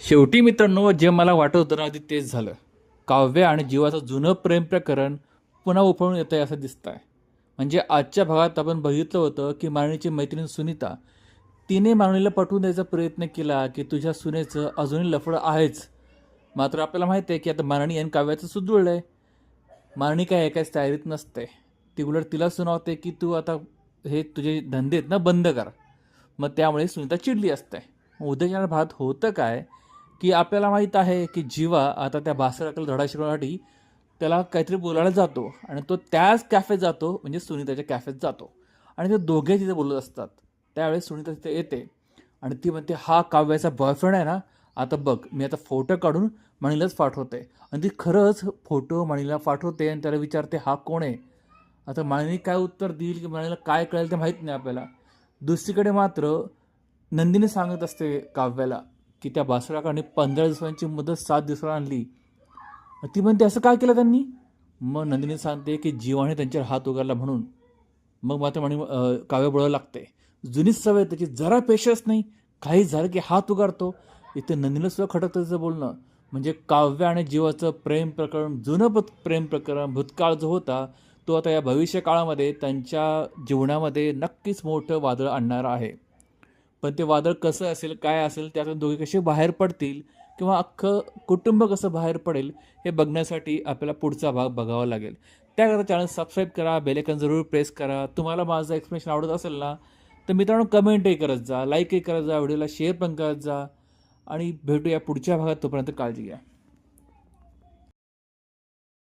शेवटी मित्रांनो जे मला वाटत होतं ना आधी तेच झालं. काव्य आणि जीवाचं जुनं प्रेम प्रकरण पुन्हा उफळून येतं आहे असं दिसतं आहे म्हणजे आजच्या भागात आपण बघितलं होतं की मारणीची मैत्रीण सुनीता तिने मारणीला पटवून द्यायचा प्रयत्न केला की तुझ्या सुनेचं अजूनही लफडं आहेच. मात्र आपल्याला माहिती आहे की आता मारणी आणि काव्याचं सुदृढ आहे. मारणी काय एकाच तयारीत नसते. ती उलट तिला सुनावते की तू आता हे तुझे धंदे आहेत ना बंद कर. मग त्यामुळे सुनीता चिडली असते. उद्याच्या भात होतं काय की आपल्याला माहीत आहे की जीवा आता त्या भास्कराकडे धडा शिकवण्यासाठी त्याला काहीतरी बोलायला जातो आणि तो त्याच कॅफेत जातो म्हणजे सुनीताच्या कॅफेत जातो. आणि ते दोघे तिथे बोलत असतात. त्यावेळेस सुनीता तिथे येते आणि ती म्हणते हा काव्याचा बॉयफ्रेंड आहे ना आता बघ मी आता फोटो काढून मणीलाच पाठवते. आणि ती खरंच फोटो मणीला पाठवते आणि त्याला विचारते हा कोण आहे? आता मणीने काय उत्तर देईल की मणीला काय कळेल ते माहीत नाही आपल्याला. दुसरीकडे मात्र नंदिनी सांगत असते काव्याला की त्या बासराकाने पंधरा दिवसांची मुदत सात दिवसाला आणली. ती म्हणते असं काय केलं त्यांनी? मग नंदिनी सांगते की जीवाने त्यांच्यावर हात उगारला म्हणून. मग मात्र म्हणे काव्य बळावं लागते जुनीच सवय त्याची जरा पेशन्स नाही काही झालं की हात उगारतो. इथे नंदिनीला सुद्धा त्याचं बोलणं. म्हणजे काव्य आणि जीवाचं प्रेम प्रकरण जुनं प्रेम प्रकरण भूतकाळ जो होता तो आता या भविष्य काळामध्ये त्यांच्या जीवनामध्ये नक्कीच मोठं वादळ आणणार आहे. पण ते वादळ कसं असेल काय असेल त्यातून दोघे कसे बाहेर पडतील किंवा अख्खं कुटुंब कसं बाहेर पडेल हे बघण्यासाठी आपल्याला पुढचा भाग बघावा लागेल. त्याकरता चॅनल सबस्क्राईब करा बेलेकन जरूर प्रेस करा. तुम्हाला माझं एक्सप्लेनेशन आवडत असेल ना तर मित्रांनो कमेंटही करत जा लाईकही करत जा व्हिडिओला शेअर पण करत जा आणि भेटूया पुढच्या भागात तोपर्यंत काळजी घ्या.